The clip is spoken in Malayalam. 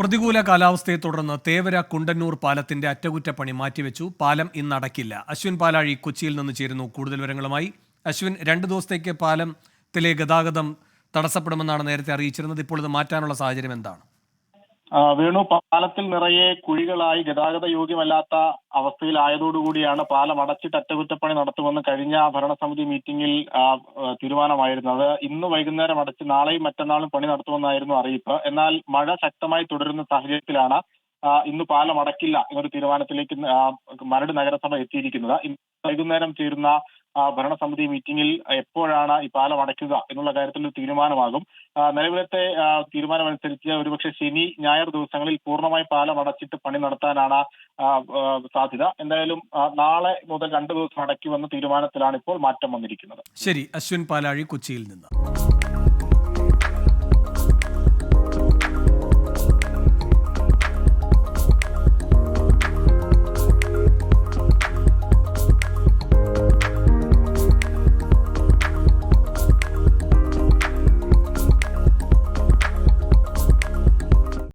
പ്രതികൂല കാലാവസ്ഥയെ തുടർന്ന് തേവര കുണ്ടന്നൂർ പാലത്തിന്റെ അറ്റകുറ്റപ്പണി മാറ്റിവെച്ചു. പാലം ഇന്ന് അടക്കില്ല. അശ്വിൻ പാലാഴി കൊച്ചിയിൽ നിന്ന് ചേരുന്നു. കൂടുതൽ വിവരങ്ങളുമായി അശ്വിൻ രണ്ട് ദിവസത്തേക്ക് പാലത്തിലെ ഗതാഗതം തടസ്സപ്പെടുമെന്നാണ് നേരത്തെ അറിയിച്ചിരുന്നത്. ഇപ്പോൾ ഇത് മാറ്റാനുള്ള സാഹചര്യം എന്താണ്? വേണു പാലത്തിൽ നിറയെ കുഴികളായി ഗതാഗത യോഗ്യമല്ലാത്ത അവസ്ഥയിലായതോടുകൂടിയാണ് പാലം അടച്ചിട്ട് അറ്റകുറ്റപ്പണി നടത്തുമെന്ന് കഴിഞ്ഞ ഭരണസമിതി മീറ്റിംഗിൽ തീരുമാനമായിരുന്നത് ഇന്ന് വൈകുന്നേരം അടച്ച് നാളെയും മറ്റന്നാളും പണി നടത്തുമെന്നായിരുന്നു അറിയിപ്പ്. എന്നാൽ മഴ ശക്തമായി തുടരുന്ന സാഹചര്യത്തിലാണ് ഇന്ന് പാലം അടക്കില്ല എന്നൊരു തീരുമാനത്തിലേക്ക് മരട് നഗരസഭ എത്തിയിരിക്കുന്നത്. വൈകുന്നേരം ചേരുന്ന ഭരണസമിതി മീറ്റിംഗിൽ എപ്പോഴാണ് ഈ പാലം അടയ്ക്കുക എന്നുള്ള കാര്യത്തിൽ ഒരു തീരുമാനമാകും നിലവിലത്തെ തീരുമാനമനുസരിച്ച് ഒരുപക്ഷെ ശനി ഞായർ ദിവസങ്ങളിൽ പൂർണമായി പാലം അടച്ചിട്ട് പണി നടത്താനാണ് സാധ്യത. എന്തായാലും നാളെ മുതൽ രണ്ടു ദിവസം അടയ്ക്കുമെന്ന തീരുമാനത്തിലാണ് ഇപ്പോൾ മാറ്റം വന്നിരിക്കുന്നത്. ശരി അശ്വിൻ പാലാഴി കൊച്ചിയിൽ നിന്ന്.